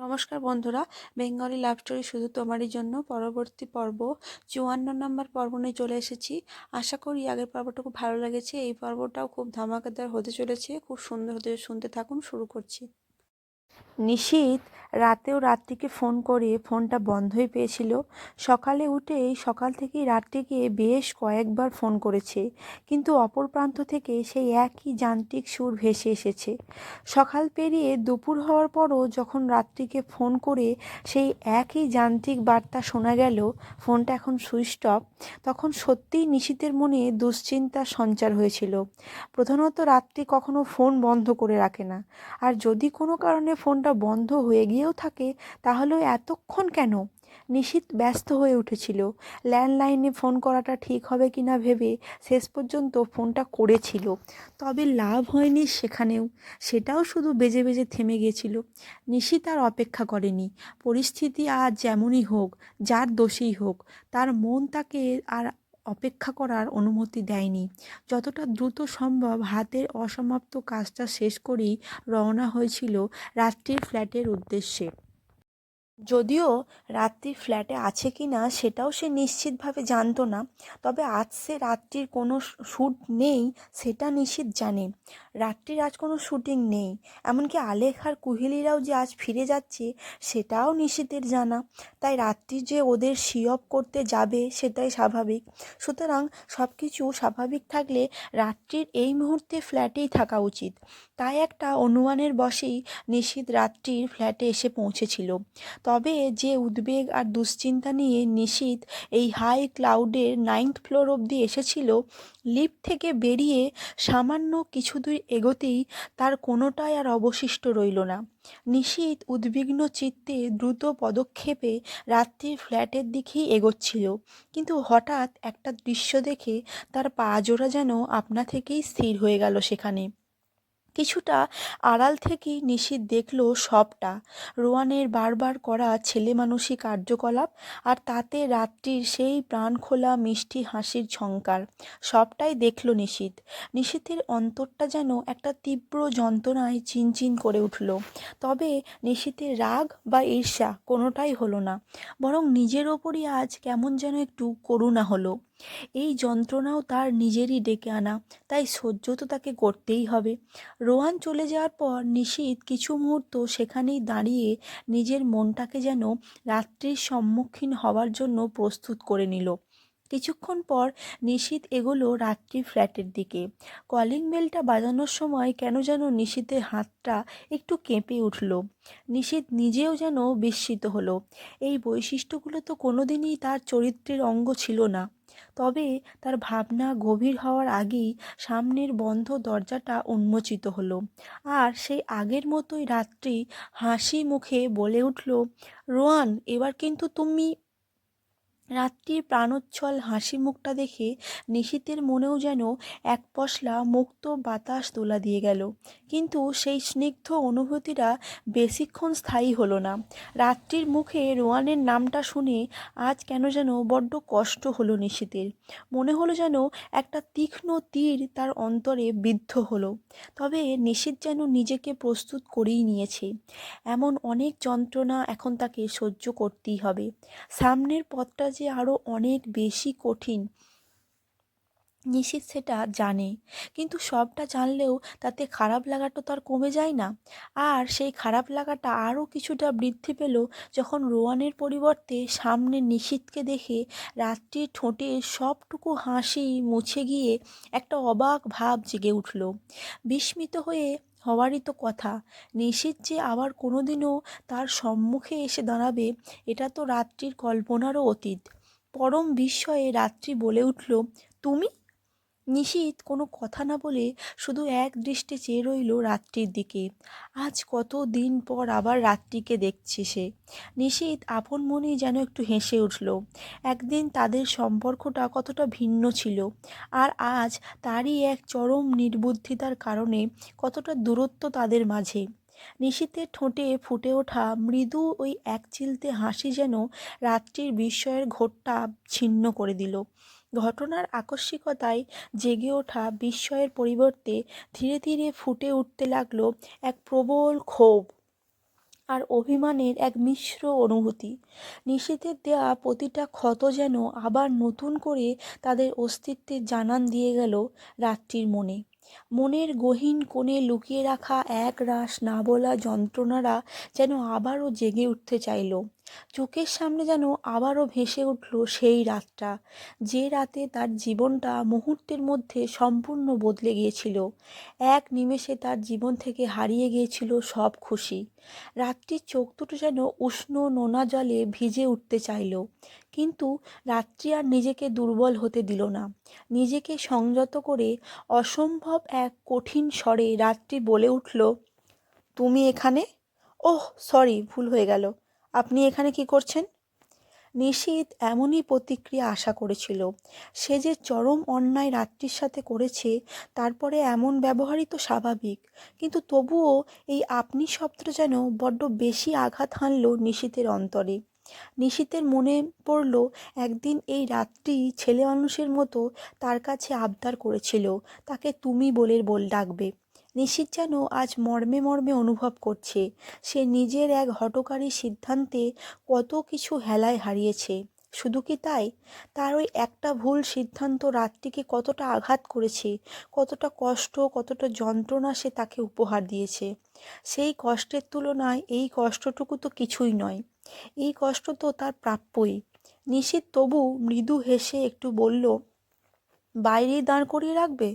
নমস্কার বন্ধুরা, Bengali love story শুধু তোমারই জন্য। পরবর্তী পর্ব, চুয়ান্ন নম্বর পর্ব নিয়ে চলে এসেছি। আশা করি আগের পর্বটা খুব ভালো লেগেছে। এই পর্বটাও খুব ধামাকাদার হতে চলেছে। খুব সুন্দর হতে, শুনতে থাকুন, শুরু করছি। নিশীত রাতেও রাত্রিকে ফোন করে ফোনটা বন্ধই পেয়েছিল। সকালে উঠেই সকাল থেকেই রাত্রিকে বেশ কয়েকবার ফোন করেছে, কিন্তু অপর প্রান্ত থেকে সেই একই যান্ত্রিক সুর ভেসে এসেছে। সকাল পেরিয়ে দুপুর হওয়ার পরও যখন রাত্রিকে ফোন করে সেই একই যান্ত্রিক বার্তা শোনা গেল, ফোনটা এখন সুইচ অফ, তখন সত্যিই নিশীতের মনে দুশ্চিন্তার সঞ্চার হয়েছিল। প্রধানত রাত্রি কখনো ফোন বন্ধ করে রাখে না। আর যদি কোনো কারণে ফোনটা বন্ধ হয়ে গিয়েও থাকে, তাহলে এতক্ষণ কেন? নিশীত ব্যস্ত হয়ে উঠেছিল। ল্যান্ডলাইনে ফোন করাটা ঠিক হবে কি না ভেবে শেষ পর্যন্ত ফোনটা করেছিল। তবে লাভ হয়নি সেখানেও। সেটাও শুধু বেজে বেজে থেমে গিয়েছিল। নিশীত আর অপেক্ষা করেনি। পরিস্থিতি আজ যেমনই হোক, যার দোষেই হোক, তার মন তাকে আর অপেক্ষা করার অনুমতি দেয়নি। যতটা দ্রুত সম্ভব হাতের অসমাপ্ত কাজটা শেষ করেই রওনা হয়েছিল রাত্রির ফ্ল্যাটের উদ্দেশ্যে। যদিও রাত্রি ফ্ল্যাটে আছে কি না সেটাও সে নিশ্চিতভাবে জানতো না, তবে আজ সে রাত্রির কোনো শ্যুট নেই সেটা নিশ্চিত জানে। রাত্রির আজ কোনো শ্যুটিং নেই। এমনকি আলেখ আর কুহেলিরাও যে আজ ফিরে যাচ্ছে, সেটাও নিশীতের জানা। তাই রাত্রি যে ওদের সিঅপ করতে যাবে, সেটাই স্বাভাবিক। সুতরাং সব কিছু স্বাভাবিক থাকলে রাত্রির এই মুহূর্তে ফ্ল্যাটেই থাকা উচিত। তাই একটা অনুমানের বশেই নিশীত রাত্রির ফ্ল্যাটে এসে পৌঁছেছিল। তবে যে উদ্বেগ আর দুশ্চিন্তা নিয়ে নিশীত এই হাই ক্লাউডের নাইন্থ ফ্লোর অবধি এসেছিল লিফট থেকে বেরিয়ে সামান্য কিছু দূর এগোতেই তার কোনোটাই আর অবশিষ্ট রইল না। নিশীত উদ্বিগ্ন চিত্তে দ্রুত পদক্ষেপে রাত্রির ফ্ল্যাটের দিকেই এগোচ্ছিল। কিন্তু হঠাৎ একটা দৃশ্য দেখে তার পা জোড়া যেন আপনা থেকেই স্থির হয়ে গেল সেখানে। কিছুটা আড়াল থেকেই নিশীত দেখল সবটা। রোয়ানের বারবার করা ছেলে মানুষই কার্যকলাপ আর তাতে রাত্রির সেই প্রাণখোলা মিষ্টি হাসির ঝঙ্কার সবটাই দেখল নিশীত। নিশীথের অন্তরটা যেন একটা তীব্র যন্ত্রণায় চিনচিন করে উঠল। তবে নিশীথের রাগ বা ঈর্ষা কোনোটাই হলো না, বরং নিজের ওপরই আজ কেমন যেন একটু করুণা হলো। এই যন্ত্রণাও তার নিজেরই ডেকে আনা, তাই সহ্য তো তাকে করতেই হবে। রোহান চলে যাওয়ার পর নিশীত কিছু মুহূর্ত সেখানেই দাঁড়িয়ে নিজের মনটাকে যেন রাত্রির সম্মুখীন হওয়ার জন্য প্রস্তুত করে নিল। কিছুক্ষণ পর নিশীত এগোলো রাত্রি ফ্ল্যাটের দিকে। কলিং বেলটা বাজানোর সময় কেন যেন নিশীতের হাতটা একটু কেঁপে উঠল। নিশীত নিজেও যেন বিস্মিত হলো। এই বৈশিষ্ট্যগুলো তো কোনোদিনই তার চরিত্রের অঙ্গ ছিল না। তবে তার ভাবনা গভীর হওয়ার আগেই সামনের বন্ধ দরজাটা উন্মোচিত হলো। আর সেই আগের মতোই রাত্রি হাসি মুখে বলে উঠল, রোয়ান, এবার কিন্তু তুমি রাত্রির প্রাণোচ্ছল হাসি মুখটা দেখে নিশীতের মনেও যেন এক পশলা মুক্ত বাতাস তোলা দিয়ে গেল। কিন্তু সেই স্নিগ্ধ অনুভূতিটা বেশিক্ষণ স্থায়ী হলো না। রাত্রির মুখে রোয়ানের নামটা শুনে আজ কেন যেন বড্ড কষ্ট হলো নিশীতের। মনে হলো যেন একটা তীক্ষ্ণ তীর তার অন্তরে বিদ্ধ হলো। তবে নিশীত যেন নিজেকে প্রস্তুত করেই নিয়েছে। এমন অনেক যন্ত্রণা এখন তাকে সহ্য করতেই হবে। সামনের পথটা যে আরও অনেক বেশি কঠিন। নিশীত সেটা জানে। কিন্তু সবটা জানলেও তাতে খারাপ লাগাটা তো আর কমে যায় না। আর সেই খারাপ লাগাটা আরও কিছুটা বৃদ্ধি পেল যখন রোয়ানের পরিবর্তে সামনে নিশীতকে দেখে রাত্রির ঠোঁটে সবটুকু হাসি মুছে গিয়ে একটা অবাক ভাব জেগে উঠল। বিস্মিত হয়ে হওয়ারই তো কথা। নিশীত যে আবার কোনোদিনও তার সম্মুখে এসে দাঁড়াবে, এটা তো রাত্রির কল্পনারও অতীত। পরম বিস্ময়ে রাত্রি বলে উঠল, তুমি? নিশীত কোনো কথা না বলে শুধু এক দৃষ্টে চেয়ে রইল রাত্রির দিকে। আজ কত দিন পর আবার রাত্রিকে দেখছে সে। নিশীত আপন মনেই যেন একটু হেসে উঠল। একদিন তাদের সম্পর্কটা কতটা ভিন্ন ছিল। আর আজ তারই এক চরম নির্বুদ্ধিতার কারণে কতটা দূরত্ব তাদের মাঝে। নিশীতের ঠোঁটে ফুটে ওঠা মৃদু ওই এক চিলতে হাসি যেন রাত্রির বিস্ময়ের ঘোরটা ছিন্ন করে দিল। ঘটনার আকস্মিকতায় জেগে ওঠা বিস্ময়ের পরিবর্তে ধীরে ধীরে ফুটে উঠতে লাগল এক প্রবল ক্ষোভ আর অভিমানের এক মিশ্র অনুভূতি। নিশীথের দেয়া প্রতিটা ক্ষত যেন আবার নতুন করে তাদের অস্তিত্বের জানান দিয়ে গেল রাত্রির মনে। মনের গহীন কোণে লুকিয়ে রাখা এক রাশ না বলা যন্ত্রণারা যেন আবারও জেগে উঠতে চাইল। চোখের সামনে যেন আবারও ভেসে উঠল সেই রাতটা, যে রাতে তার জীবনটা মুহূর্তের মধ্যে সম্পূর্ণ বদলে গিয়েছিল। এক নিমেষে তার জীবন থেকে হারিয়ে গিয়েছিল সব খুশি। রাত্রির চোখ দুটো যেন উষ্ণ নোনা জলে ভিজে উঠতে চাইল। কিন্তু রাত্রি আর নিজেকে দুর্বল হতে দিল না। নিজেকে সংযত করে অসম্ভব এক কঠিন স্বরে রাত্রি বলে উঠল, তুমি এখানে? ওহ, সরি, ভুল হয়ে গেল। আপনি এখানে কি করছেন? নিশীত এমনই প্রতিক্রিয়া আশা করেছিল। সে যে চরম অন্যায় রাত্রির সাথে করেছে, তারপরে এমন ব্যবহারই তো স্বাভাবিক। কিন্তু তবুও এই আপনি শব্দটা যেন বড্ড বেশি আঘাত হানল নিশীতের অন্তরে। নিশীতের মনে পড়ল, একদিন এই রাত্রি ছেলে মানুষের মতো তার কাছে আবদার করেছিল, তাকে তুমি বলে বল ডাকবে। নিশীত যেন আজ মর্মে মর্মে অনুভব করছে। সে নিজের এক হটকারী সিদ্ধান্তে কত কিছু হেলায় হারিয়েছে। শুধু কি তাই? তার ওই একটা ভুল সিদ্ধান্ত রাত্রিকে কতটা আঘাত করেছে, কতটা কষ্ট, কতটা যন্ত্রণা সে তাকে উপহার দিয়েছে। সেই কষ্টের তুলনায় এই কষ্টটুকু তো কিছুই নয়। এই কষ্ট তো তার প্রাপ্যই। নিশীত তবু মৃদু হেসে একটু বলল বাইরেই দাঁড় করিয়ে রাখবে?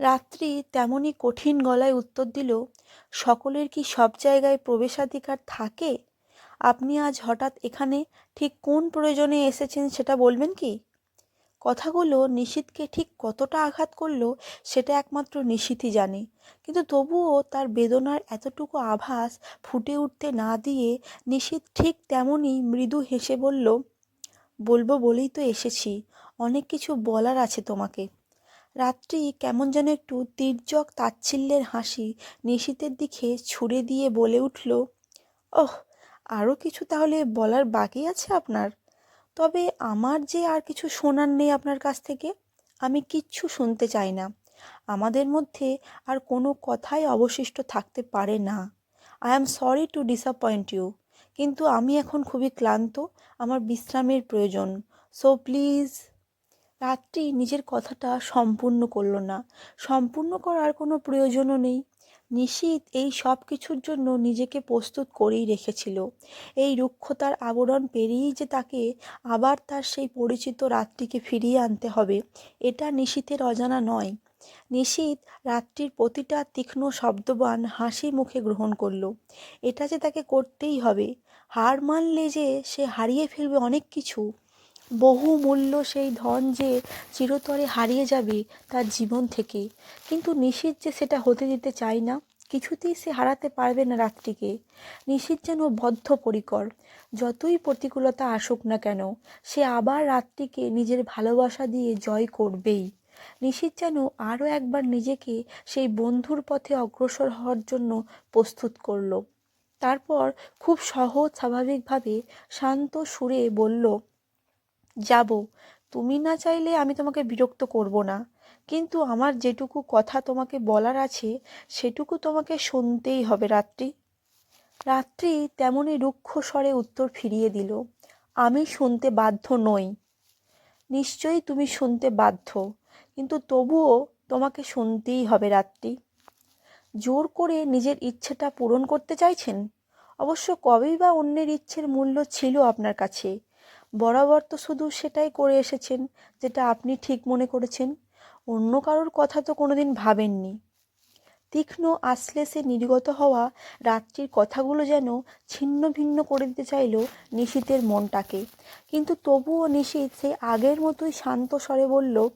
রাত্রি তেমনই কঠিন গলায় উত্তর দিল, সকলের কি সব জায়গায় প্রবেশাধিকার থাকে? আপনি আজ হঠাৎ এখানে ঠিক কোন প্রয়োজনে এসেছেন সেটা বলবেন কি? কথাগুলো নিশীথকে ঠিক কতটা আঘাত করল সেটা একমাত্র নিশীথই জানে, কিন্তু তবুও তার বেদনার এতটুকু আভাস ফুটে উঠতে না দিয়ে নিশীথ ঠিক তেমনই মৃদু হেসে বলল, বলব বলেই তো এসেছি, অনেক কিছু বলার আছে তোমাকে। রাত্রি কেমন যেন একটু তির্যক তাচ্ছিল্যের হাসি নিশীতের দিকে ছুড়ে দিয়ে বলে উঠল, ওহ আরও কিছু তাহলে বলার বাকি আছে আপনার। তবে আমার যে আর কিছু শোনার নেই আপনার কাছ থেকে, আমি কিচ্ছু শুনতে চাই না। আমাদের মধ্যে আর কোনো কথাই অবশিষ্ট থাকতে পারে না। I am sorry to disappoint you কিন্তু আমি এখন খুবই ক্লান্ত, আমার বিশ্রামের প্রয়োজন। সো প্লিজ রাত্রি নিজের কথাটা সম্পূর্ণ করল না। সম্পূর্ণ করার কোনো প্রয়োজনও নেই। নিশীত এই সব কিছুর জন্য নিজেকে প্রস্তুত করেই রেখেছিল। এই রুক্ষতার আবরণ পেরিয়েই যে তাকে আবার তার সেই পরিচিত রাত্রিকে ফিরিয়ে আনতে হবে, এটা নিশীতের অজানা নয়। নিশীত রাত্রির প্রতিটা তীক্ষ্ণ শব্দবান হাসি মুখে গ্রহণ করল। এটা যে তাকে করতেই হবে, হার মানলে যে সে হারিয়ে ফেলবে অনেক কিছু। বহু মূল্য সেই ধন যে চিরতরে হারিয়ে যাবে তার জীবন থেকে। কিন্তু নিশীত যে সেটা হতে দিতে চায় না, কিছুতেই সে হারাতে পারবে না রাত্রিকে নিশীত যেন বদ্ধপরিকর, যতই প্রতিকূলতা আসুক না কেন, সে আবার রাত্রিকে নিজের ভালোবাসা দিয়ে জয় করবেই। নিশীত যেন আরও একবার নিজেকে সেই বন্ধুর পথে অগ্রসর হওয়ার জন্য প্রস্তুত করল। তারপর খুব সহজ স্বাভাবিকভাবে শান্ত সুরে বলল যাব। তুমি না চাইলে আমি তোমাকে বিরক্ত করব না। কিন্তু আমার যেটুকু কথা তোমাকে বলার আছে, সেটুকু তোমাকে শুনতেই হবে, রাত্রি। রাত্রি তেমনই রুক্ষ স্বরে উত্তর ফিরিয়ে দিল, আমি শুনতে বাধ্য নই। নিশ্চয়ই তুমি শুনতে বাধ্য, কিন্তু তবুও তোমাকে শুনতেই হবে, রাত্রি। জোর করে নিজের ইচ্ছেটা পূরণ করতে চাইছেন? অবশ্য কবেই বা অন্যের ইচ্ছের মূল্য ছিল আপনার কাছে। বরাবর তো শুধু সেটাই করে এসেছেন যেটা আপনি ঠিক মনে করেছেন। অন্য কারোর কথা তো কোনোদিন ভাবেননি। তীক্ষ্ণ আসলে সে নির্গত হওয়া রাত্রির কথাগুলো যেন ছিন্ন ভিন্ন করে দিতে চাইল নিশীতের মনটাকে। কিন্তু তবুও নিশীত সে আগের মতোই শান্ত স্বরে বলল,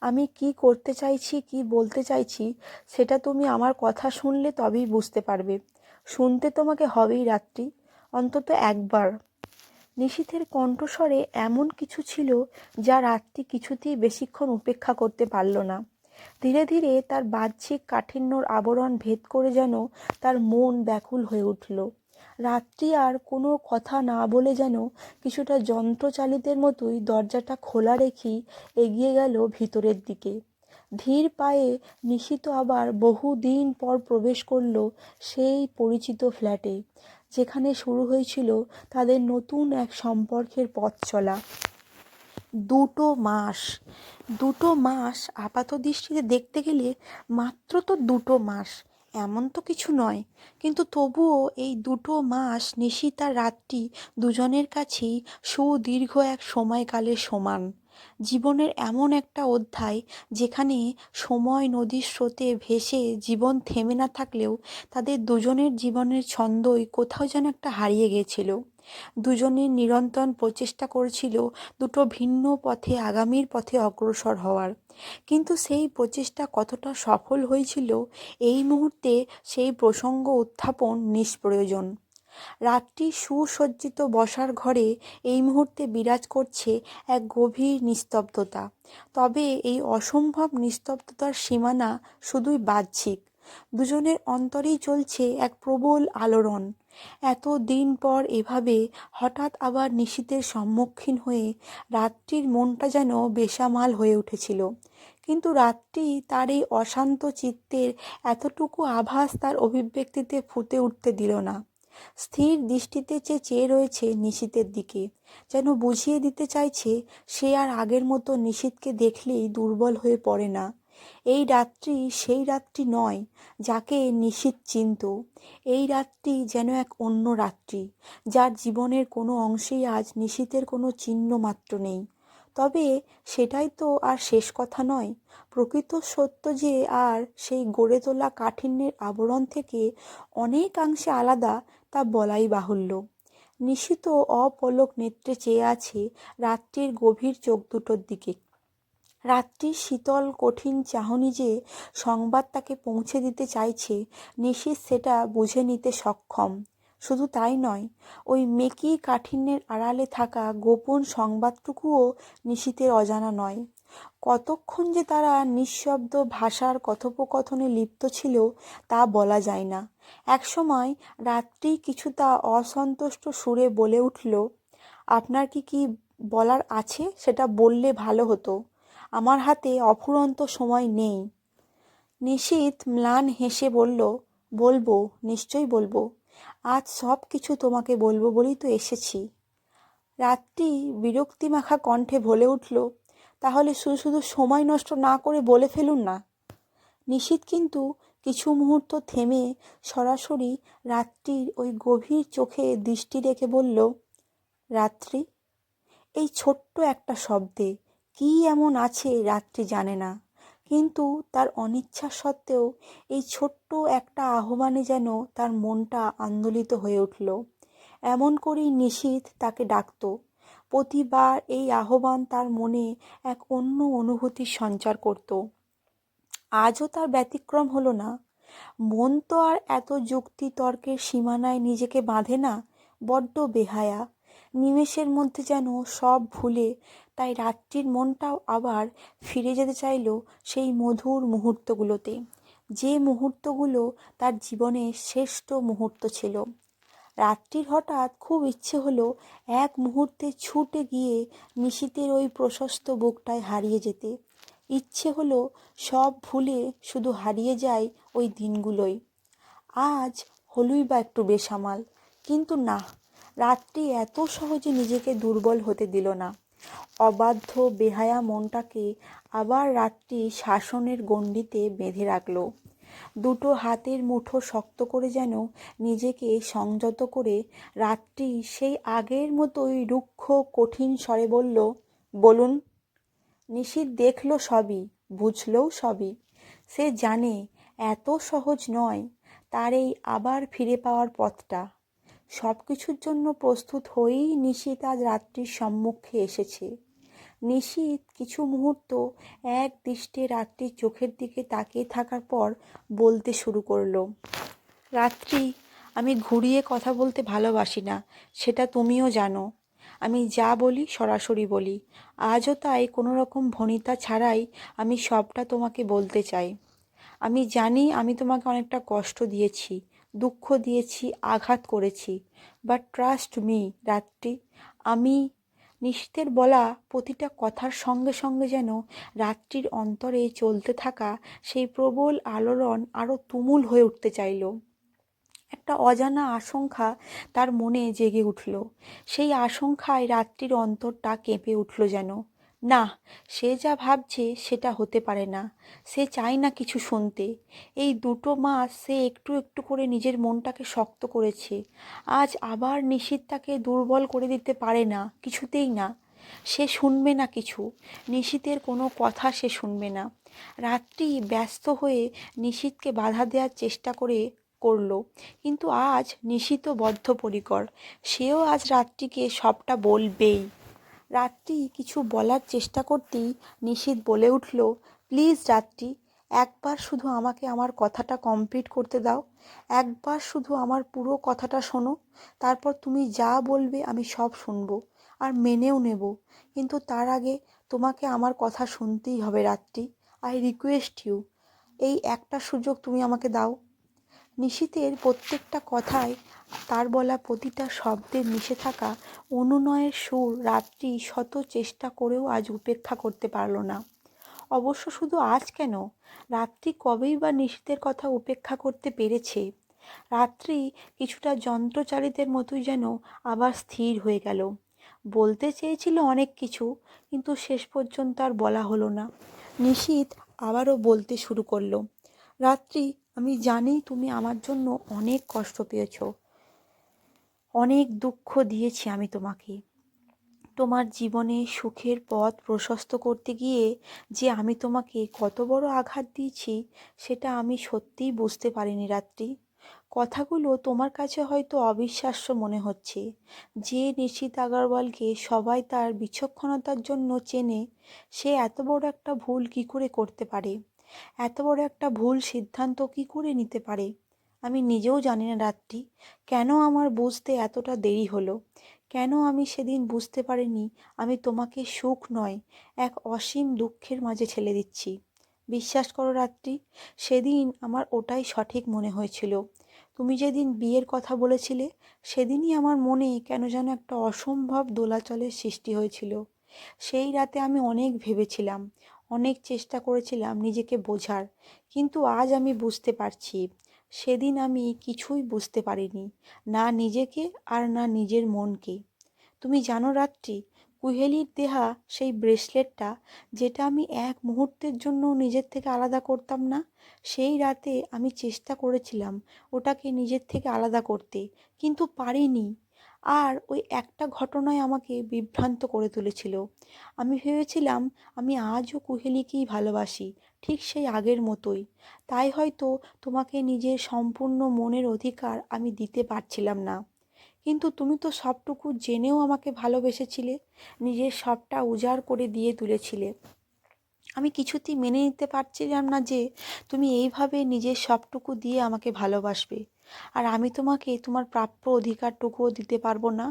আমি কি করতে চাইছি, কি বলতে চাইছি, সেটা তুমি আমার কথা শুনলে তবেই বুঝতে পারবে। শুনতে তোমাকে হবেই রাত্রি, অন্তত একবার। নিশীথের কণ্ঠস্বরে এমন কিছু ছিল যা রাত্রি কিছুতেই বেশিক্ষণ উপেক্ষা করতে পারল না। ধীরে ধীরে তার বাহ্যিক কাঠিন্যর আবরণ ভেদ করে যেন তার মন ব্যাকুল হয়ে উঠল। রাত্রি আর কোনো কথা না বলে যেন কিছুটা যন্ত্রচালিতের মতোই দরজাটা খোলা রেখেই এগিয়ে গেল ভিতরের দিকে। ধীর পায়ে নিশিত আবার বহুদিন পর প্রবেশ করল সেই পরিচিত ফ্ল্যাটে। যেখানে শুরু হয়েছিল তাদের নতুন এক সম্পর্কের পথ চলা। দুটো মাস দুটো মাস আপাত দৃষ্টিতে দেখতে গেলে মাত্র তো দুটো মাস, এমন তো কিছু নয়। কিন্তু তবুও এই দুটো মাস নিশিতা রাতটি দুজনের কাছেই সুদীর্ঘ এক সময়কালের সমান। জীবনের এমন একটা অধ্যায় যেখানে সময় নদীর স্রোতে ভেসে জীবন থেমে না থাকলেও তাদের দুজনের জীবনের ছন্দই কোথাও যেন একটা হারিয়ে গিয়েছিল দুজনের নিরন্তর প্রচেষ্টা করেছিল দুটো ভিন্ন পথে, আগামীর পথে অগ্রসর হওয়ার। কিন্তু সেই প্রচেষ্টা কতটা সফল হয়েছিল, এই মুহূর্তে সেই প্রসঙ্গ উত্থাপন নিষ্প্রয়োজন। রাতটি সুসজ্জিত বসার ঘরে এই মুহূর্তে বিরাজ করছে এক গভীর নিস্তব্ধতা। তবে এই অসম্ভব নিস্তব্ধতার সীমানা শুধুই বাহ্যিক। দুজনের অন্তরেই চলছে এক প্রবল আলোড়ন। এত দিন পর এভাবে হঠাৎ আবার নিশীতের সম্মুখীন হয়ে রাত্রির মনটা যেন বেসামাল হয়ে উঠেছিল। কিন্তু রাত্রি তার এই অশান্ত চিত্তের এতটুকু আভাস তার অভিব্যক্তিতে ফুটে উঠতে দিল না। স্থির দৃষ্টিতে চেয়ে চেয়ে রয়েছে নিশীতের দিকে, যেন বুঝিয়ে দিতে চাইছে, সে আর আগের মতো নিশীতকে দেখলেই দুর্বল হয়ে পড়ে না। এই রাত্রি সেই রাত্রি নয় যাকে নিশীত চিনত। এই রাত্রি যেন এক অন্য রাত্রি, যার জীবনের কোনো অংশেই আজ নিশীতের কোনো চিহ্ন মাত্র নেই। তবে সেটাই তো আর শেষ কথা নয়। প্রকৃত সত্য যে আর সেই গড়ে তোলা কাঠিন্যের আবরণ থেকে অনেকাংশে আলাদা তা বলাই বাহুল্য। নিশিত অপলক নেত্রে চেয়ে আছে রাত্রির গভীর চোখ দুটোর দিকে। রাত্রির শীতল, কঠিন চাহনি যে সংবাদ তাকে পৌঁছে দিতে চাইছে, নিশীত সেটা বুঝে নিতে সক্ষম। শুধু তাই নয়, ওই মেকি কাঠিন্যের আড়ালে থাকা গোপন সংবাদটুকুও নিশীতের অজানা নয়। কতক্ষণ যে তারা নিঃশব্দ ভাষার কথোপকথনে লিপ্ত ছিল তা বলা যায় না। একসময় রাত্রি কিছুটা অসন্তুষ্ট সুরে বলে উঠল, আপনার কি কি বলার আছে সেটা বললে ভালো হতো। আমার হাতে অফুরন্ত সময় নেই। নিশীত ম্লান হেসে বলল, বলব, নিশ্চয়ই বলব। আজ সব কিছু তোমাকে বলব বলেই তো এসেছি। রাত্রি বিরক্তিমাখা কণ্ঠে বলে উঠল, তাহলে শুধু শুধু সময় নষ্ট না করে বলে ফেলুন না। নিশীত কিন্তু কিছু মুহূর্ত থেমে সরাসরি রাত্রির ওই গভীর চোখে দৃষ্টি রেখে বলল, রাত্রি? এই ছোট্ট একটা শব্দে কি এমন আছে রাত্রি জানে না। কিন্তু তার অনিচ্ছা সত্ত্বেও এই ছোট্ট একটা আহ্বানে যেন তার মনটা আন্দোলিত হয়ে উঠল। এমন করেই নিশীথ তাকে ডাকত। প্রতিবার এই আহ্বান তার মনে এক অন্য অনুভূতির সঞ্চার করত। আজও তার ব্যতিক্রম হলো না। মন তো আর এত যুক্তি তর্কের সীমানায় নিজেকে বাঁধে না, বড্ড বেহায়া। নিমেষের মধ্যে যেন সব ভুলে, তাই রাত্রির মনটাও আবার ফিরে যেতে চাইল সেই মধুর মুহূর্তগুলোতে। যে মুহূর্তগুলো তার জীবনের শ্রেষ্ঠ মুহূর্ত ছিল। রাত্রির হঠাৎ খুব ইচ্ছে হলো এক মুহূর্তে ছুটে গিয়ে নিশীতের ওই প্রশস্ত বুকটায় হারিয়ে যেতে। ইচ্ছে হলো সব ভুলে শুধু হারিয়ে যায় ওই দিনগুলোই। আজ হলুই বা একটু বেসামাল, কিন্তু না, রাত্রি এত সহজে নিজেকে দুর্বল হতে দিল না। অবাধ্য, বেহায়া মনটাকে আবার রাত্রি শাসনের গণ্ডিতে বেঁধে রাখল। দুটো হাতের মুঠো শক্ত করে যেন নিজেকে সংযত করে রাত্রি সেই আগের মতোই রুক্ষ, কঠিন স্বরে বলল, বলুন। নিশীত দেখল সবই বুঝলও সবই। সে জানে এত সহজ নয় তার এই আবার ফিরে পাওয়ার পথটা। সব কিছুর জন্য প্রস্তুত হয়েই নিশীত আজ রাত্রির সম্মুখে এসেছে। নিশীত কিছু মুহূর্ত এক দৃষ্টে রাত্রির চোখের দিকে তাকিয়ে থাকার পর বলতে শুরু করল, রাত্রি, আমি ঘুরিয়ে কথা বলতে ভালোবাসি না, সেটা তুমিও জানো। আমি যা বলি সরাসরি বলি। আজও তাই কোনো রকম ভনিতা ছাড়াই আমি সবটা তোমাকে বলতে চাই। আমি জানি আমি তোমাকে অনেকটা কষ্ট দিয়েছি, দুঃখ দিয়েছি, আঘাত করেছি বাট ট্রাস্ট মি রাত্রি, আমি নিশীতের বলা প্রতিটা কথার সঙ্গে সঙ্গে যেন রাত্রির অন্তরে চলতে থাকা সেই প্রবল আলোড়ন আরও তুমুল হয়ে উঠতে চাইল। একটা অজানা আশঙ্কা তার মনে জেগে উঠল। সেই আশঙ্কায় রাত্রির অন্তরটা কেঁপে উঠল যেন। না, সে যা ভাবছে সেটা হতে পারে না। সে চায় না কিছু শুনতে। এই দুটো মাস সে একটু একটু করে নিজের মনটাকে শক্ত করেছে। আজ আবার নিশীত তাকে দুর্বল করে দিতে পারে না, কিছুতেই না। সে শুনবে না কিছু। নিশীতের কোনো কথা সে শুনবে না। রাত্রি ব্যস্ত হয়ে নিশীতকে বাধা দেওয়ার চেষ্টা করে করল। কিন্তু আজ নিশিত বদ্ধপরিকর। সেও আজ রাত্রিকে সবটা বলবেই। রাত্রি কিছু বলার চেষ্টা করতেই নিশীত বলে উঠল, প্লিজ রাত্রি, একবার শুধু আমাকে আমার কথাটা কমপ্লিট করতে দাও। একবার শুধু আমার পুরো কথাটা শোনো। তারপর তুমি যা বলবে আমি সব শুনব আর মেনেও নেব। কিন্তু তার আগে তোমাকে আমার কথা শুনতেই হবে রাত্রি। আই রিকোয়েস্ট ইউ এই একটা সুযোগ তুমি আমাকে দাও। নিশীতের প্রত্যেকটা কথায় তার বলা প্রতিটা শব্দের মিশে থাকা অনুনয়ের সুর রাত্রি শত চেষ্টা করেও আজ উপেক্ষা করতে পারল না। অবশ্য শুধু আজ কেন? রাত্রি কবেই বা নিশীতের কথা উপেক্ষা করতে পেরেছে? রাত্রি কিছুটা যন্ত্রচালিতের মতোই যেন আবার স্থির হয়ে গেল। বলতে চেয়েছিল অনেক কিছু, কিন্তু শেষ পর্যন্ত আর বলা হলো না। নিশীত আবারও বলতে শুরু করল, রাত্রি আমি জানি তুমি আমার জন্য অনেক কষ্ট পেয়েছ। অনেক দুঃখ দিয়েছি আমি তোমাকে। তোমার জীবনে সুখের পথ প্রশস্ত করতে গিয়ে যে আমি তোমাকে কত বড় আঘাত দিয়েছি, সেটা আমি সত্যিই বুঝতে পারিনি রাত্রি। কথাগুলো তোমার কাছে হয়তো অবিশ্বাস্য মনে হচ্ছে। যে নিশিত আগরওয়ালকে সবাই তার বিচক্ষণতার জন্য চেনে, সে এত বড় একটা ভুল কি করে করতে পারে? এত বড় একটা ভুল সিদ্ধান্ত কি করে নিতে পারে? আমি নিজেও জানি না রাত্রি কেন আমার বুঝতে এতটা দেরি হলো? কেন আমি সেদিন বুঝতে পারিনি আমি তোমাকে সুখ নয়, এক অসীম দুঃখের মাঝে ছেলে দিচ্ছি। বিশ্বাস করো রাত্রি সেদিন আমার ওটাই সঠিক মনে হয়েছিল। তুমি যেদিন বিয়ের কথা বলেছিলে, সেদিনই আমার মনে কেন যেন একটা অসম্ভব দোলাচলের সৃষ্টি হয়েছিল। সেই রাতে আমি অনেক ভেবেছিলাম অনেক চেষ্টা করেছিলাম নিজেকে বোঝার, কিন্তু আজ আমি বুঝতে পারছি, সেদিন আমি কিছুই বুঝতে পারিনি, না নিজেকে আর না নিজের মনকে। তুমি জানো রাত্রি, কুহেলির দেহা সেই ব্রেসলেটটা যেটা আমি এক মুহূর্তের জন্য নিজের থেকে আলাদা করতাম না, সেই রাতে আমি চেষ্টা করেছিলাম ওটাকে নিজের থেকে আলাদা করতে, কিন্তু পারিনি। আর ওই একটা ঘটনায় আমাকে বিভ্রান্ত করে তুলেছিল। আমি ভেবেছিলাম, আমি আজও কুহেলিকেই ভালোবাসি, ঠিক সেই আগের মতোই। তাই হয়তো তোমাকে নিজের সম্পূর্ণ মনের অধিকার আমি দিতে পারছিলাম না। কিন্তু তুমি তো সবটুকু জেনেও আমাকে ভালোবেসেছিলে, নিজের সবটা উজাড় করে দিয়ে তুলেছিলে। আমি কিছুতেই মেনে নিতে পারছিলাম না যে, তুমি এইভাবে নিজের সবটুকু দিয়ে আমাকে ভালোবাসবে। আর আমি তোমাকে তোমার প্রাপ্য অধিকারটুকুও দিতে পারব না।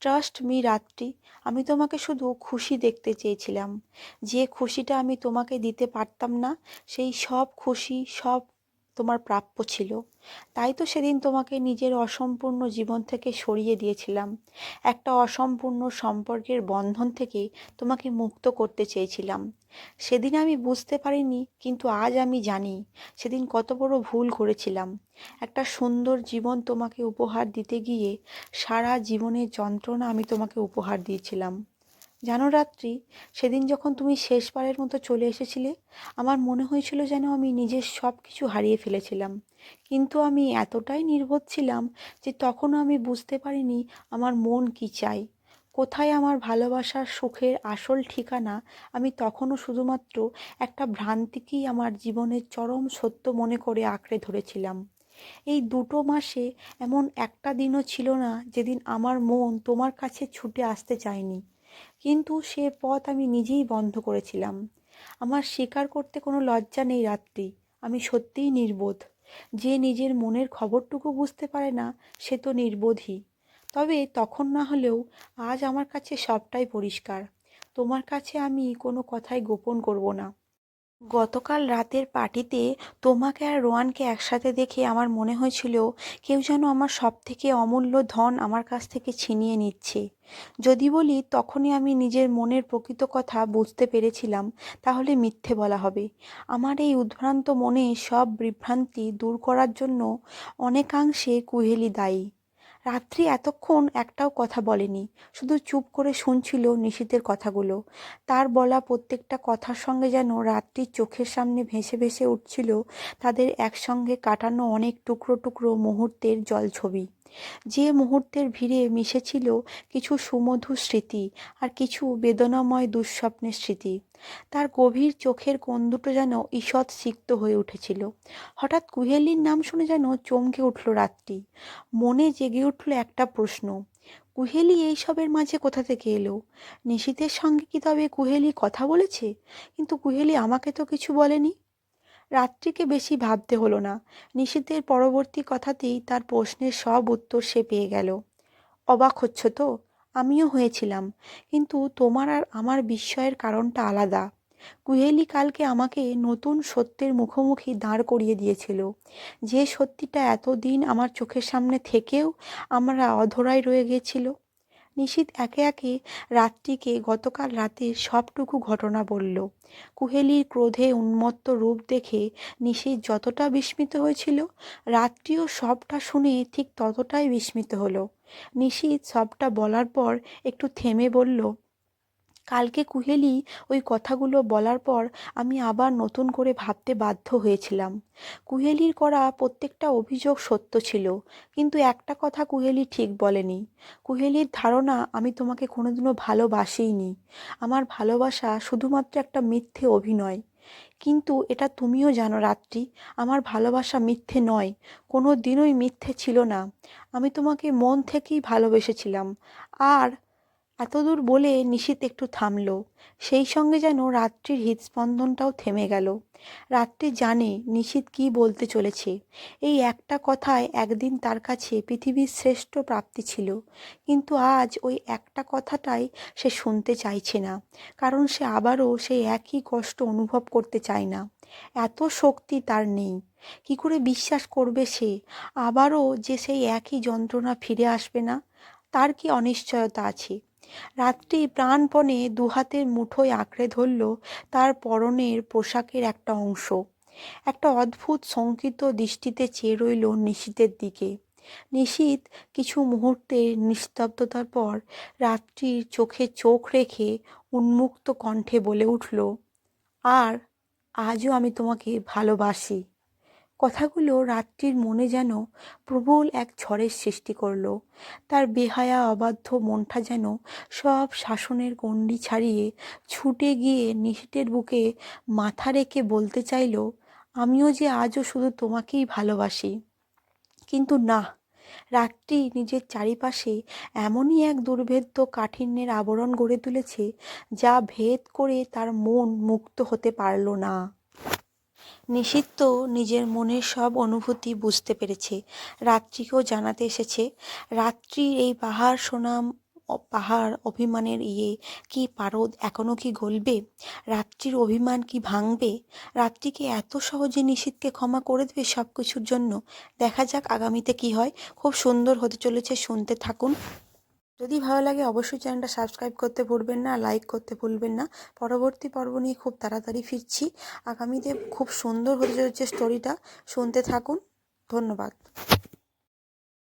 ট্রাস্ট মি রাত্রি। আমি তোমাকে শুধু খুশি দেখতে চেয়েছিলাম। যে খুশিটা আমি তোমাকে দিতে পারতাম না, সেই সব খুশি, সব তোমার প্রাপ্য ছিল। তাই তো সেদিন তোমাকে নিজের অসম্পূর্ণ জীবন থেকে সরিয়ে দিয়েছিলাম। একটা অসম্পূর্ণ সম্পর্কের বন্ধন থেকে তোমাকে মুক্ত করতে চেয়েছিলাম। সেদিন আমি বুঝতে পারিনি, কিন্তু আজ আমি জানি, সেদিন কত বড় ভুল করেছিলাম। একটা সুন্দর জীবন তোমাকে উপহার দিতে গিয়ে সারা জীবনের যন্ত্রণা আমি তোমাকে উপহার দিয়েছিলাম। জানো রাত্রি, সেদিন যখন তুমি শেষবারের মতো চলে এসেছিলে, আমার মনে হয়েছিল যেন আমি নিজের সব কিছু হারিয়ে ফেলেছিলাম। কিন্তু আমি এতটাই নির্বোধ ছিলাম যে তখনও আমি বুঝতে পারিনি আমার মন কি চাই। কোথায় আমার ভালোবাসার সুখের আসল ঠিকানা, আমি তখনও শুধুমাত্র একটা ভ্রান্তিকেই আমার জীবনের চরম সত্য মনে করে আঁকড়ে ধরেছিলাম। এই দুটো মাসে এমন একটা দিনও ছিল না যেদিন আমার মন তোমার কাছে ছুটে আসতে চায়নি। কিন্তু সে পথ আমি নিজেই বন্ধ করেছিলাম। আমার স্বীকার করতে কোনো লজ্জা নেই রাত্রি। আমি সত্যিই নির্বোধ। যে নিজের মনের খবরটুকু বুঝতে পারে না, সে তো নির্বোধই। তবে তখন না হলেও আজ আমার কাছে সবটাই পরিষ্কার। তোমার কাছে আমি কোনো কথাই গোপন করব না। গতকাল রাতের পার্টিতে তোমাকে আর রোয়ানকে একসাথে দেখে আমার মনে হয়েছিল কেউ যেন আমার সব থেকে অমূল্য ধন আমার কাছ থেকে ছিনিয়ে নিচ্ছে। যদি বলি, তখনই আমি নিজের মনের প্রকৃত কথা বুঝতে পেরেছিলাম, তাহলে মিথ্যে বলা হবে। আমার এই উদ্ভ্রান্ত মনে সব বিভ্রান্তি দূর করার জন্য অনেকাংশে কুহেলি দায়ী। রাত্রি এতক্ষণ একটাও কথা বলেনি, শুধু চুপ করে শুনছিল নিশীতের কথাগুলো। তার বলা প্রত্যেকটা কথার সঙ্গে যেন রাত্রির চোখের সামনে ভেসে ভেসে উঠছিল তাদের একসঙ্গে কাটানো অনেক টুকরো টুকরো মুহূর্তের জলছবি। যে মুহূর্তের ভিড়ে মিশেছিল কিছু সুমধুর স্মৃতি আর কিছু বেদনাময় দুঃস্বপ্নের স্মৃতি। তার গভীর চোখের কোন দুটো যেন ঈষৎ সিক্ত হয়ে উঠেছিল। হঠাৎ কুহেলির নাম শুনে যেন চমকে উঠল রাত্রি মনে জেগে উঠল একটা প্রশ্ন। কুহেলি এইসবের মাঝে কোথা থেকে এলো? নিশীতের সঙ্গে কি তবে কুহেলি কথা বলেছে? কিন্তু কুহেলি আমাকে তো কিছু বলেনি। রাত্রিকে বেশি ভাবতে হলো না। নিশীতের পরবর্তী কথাতেই তার প্রশ্নের সব উত্তর সে পেয়ে গেল। অবাক হচ্ছ তো? আমিও হয়েছিলাম। কিন্তু তোমার আর আমার বিস্ময়ের কারণটা আলাদা। কুহেলি কালকে আমাকে নতুন সত্যের মুখোমুখি দাঁড় করিয়ে দিয়েছিল। যে সত্যিটা এতদিন আমার চোখের সামনে থেকেও আমরা অধরাই রয়ে গেছিল। নিশীত একে একে রাত্রিকে গতকাল রাতে সবটুকু ঘটনা বলল। কুহেলির ক্রোধে উন্মত্ত রূপ দেখে নিশীত যতটা বিস্মিত হয়েছিল, রাত্রিও সবটা শুনে ঠিক ততটাই বিস্মিত হলো। নিশীত সবটা বলার পর একটু থেমে বলল কালকে কুহেলি ওই কথাগুলো বলার পর আমি আবার নতুন করে ভাবতে বাধ্য হয়েছিলাম। কুহেলির করা প্রত্যেকটা অভিযোগ সত্য ছিল, কিন্তু একটা কথা কুহেলি ঠিক বলেনি। কুহেলির ধারণা আমি তোমাকে কোনোদিনও ভালোবাসিনি আমার ভালোবাসা শুধুমাত্র একটা মিথ্যে অভিনয়। কিন্তু এটা তুমিও জানো রাত্রি, আমার ভালোবাসা মিথ্যে নয় কোনো দিনই মিথ্যে ছিল না। আমি তোমাকে মন থেকেই ভালোবেসেছিলাম। আর এতদূর বলে নিশীত একটু থামল। সেই সঙ্গে যেন রাত্রির হৃদস্পন্দনটাও থেমে গেল। রাত্রি জানে নিশীত কী বলতে চলেছে। এই একটা কথায় একদিন তার কাছে পৃথিবীর শ্রেষ্ঠ প্রাপ্তি ছিল। কিন্তু আজ ওই একটা কথাটাই সে শুনতে চাইছে না। কারণ সে আবারও সেই একই কষ্ট অনুভব করতে চায় না। এত শক্তি তার নেই। কি করে বিশ্বাস করবে সে? আবারও যে সেই একই যন্ত্রণা ফিরে আসবে না? তার কি অনিশ্চয়তা আছে? রাত্রি প্রাণপণে দুহাতের মুঠোয় আঁকড়ে ধরল তার পরনের পোশাকের একটা অংশ। একটা অদ্ভুত শঙ্কিত দৃষ্টিতে চেয়ে রইল নিশীতের দিকে। নিশীত কিছু মুহূর্তের নিস্তব্ধতার পর রাত্রির চোখে চোখ রেখে উন্মুক্ত কণ্ঠে বলে উঠল, আর আজও আমি তোমাকে ভালোবাসি। কথাগুলো রাত্রির মনে যেন প্রবল এক ঝড়ের সৃষ্টি করল। তার বেহায়া অবাধ্য মনটা যেন সব শাসনের গণ্ডি ছাড়িয়ে ছুটে গিয়ে নিশীটের বুকে মাথা রেখে বলতে চাইল, আমিও যে আজও শুধু তোমাকেই ভালোবাসি। কিন্তু না, রাত্রি নিজের চারিপাশে এমনই এক দুর্ভেদ্য কাঠিন্যের আবরণ গড়ে তুলেছে যা ভেদ করে তার মন মুক্ত হতে পারল না। নিশিত নিজের মনের সব অনুভূতি বুঝতে পেরেছে। রাত্রিকেও জানাতে এসেছে, রাত্রির এই পাহাড় সোনাম পাহাড় অভিমানের ইয়ে কি পারদ? এখনও কি গলবে? রাত্রির অভিমান কি ভাঙবে? রাত্রিকে এত সহজে নিশীথকে ক্ষমা করে দেবে সব কিছুর জন্য? দেখা যাক আগামীতে কি হয়। খুব সুন্দর হতে চলেছে, শুনতে থাকুন। যদি ভালো লাগে অবশ্যই চ্যানেলটা সাবস্ক্রাইব করতে ভুলবেন না, লাইক করতে ভুলবেন না। পরবর্তী পর্ব নিয়ে খুব তাড়াতাড়ি ফিরছি। আগামীতে খুব সুন্দর হতে চলেছে স্টোরিটা শুনতে থাকুন। ধন্যবাদ।